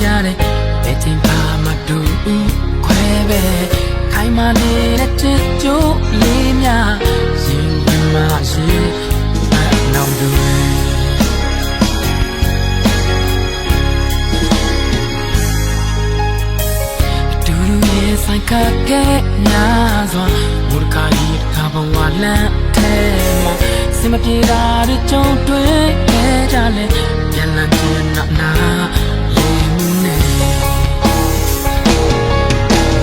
ကြတယ်ဘယ်ချိန်ပါမတူဘူးခွဲပဲခိုင်မာနေတဲ့ချစ်ကြိုးလေးများရင်ပြမရှိအနောက်တွေတူတူရဲ့ဆိုင်ကကဲညာစွာမူရကာရီကဘဝလမ်းထဲမှာစင်မပြေတာတွေကြုံတွေ့ခဲ့ကြလဲပြ န်လာချင်နာနာလေးမှုနဲ့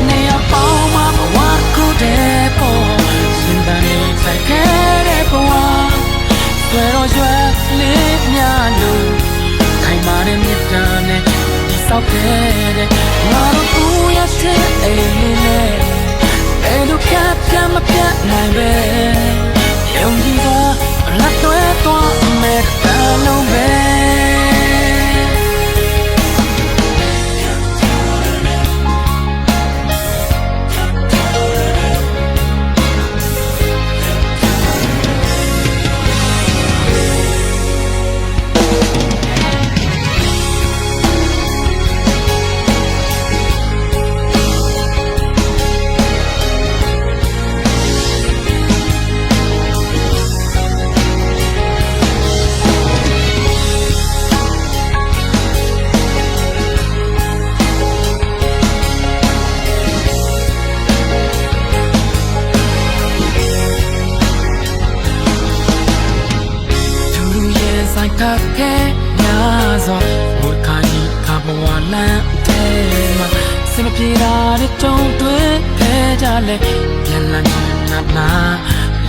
နေရပေါင်းမှာဘဝခုတည်းပေါ်စဉ်းစားနေဆိုင်ခဲ့တဲ့ဘဝဆွဲတော့ရွယ်လေးများလို့ခိုင်မာတဲ့မြတ်တာနဲ့ဒီဆောက်ခဲ့တဲ့ငါတို့ဦးရတဲ့အိမ်လေးနဲ့ဘယ်လိုကပြမပြနိုင်ပဲယုံကြည်စွာလ ရဲ့ဆိုင်ကကဲညာစွာမူခါကြီးခဘဝလမ်းထဲမှာစမပြေတာတွေတုံးတွေ့ခဲ့ကြလဲပြန်လာချင်နာနာ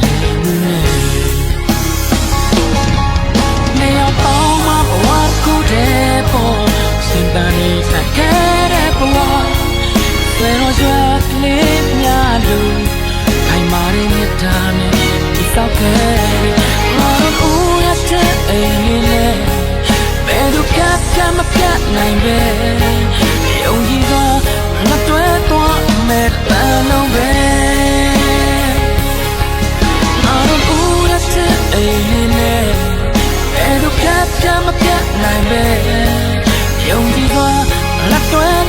လေးမှုနဲ့နေရပေါ ပြတ်မပြတ်နိုင်ပဲယုံကြည်သွားလက်တွဲ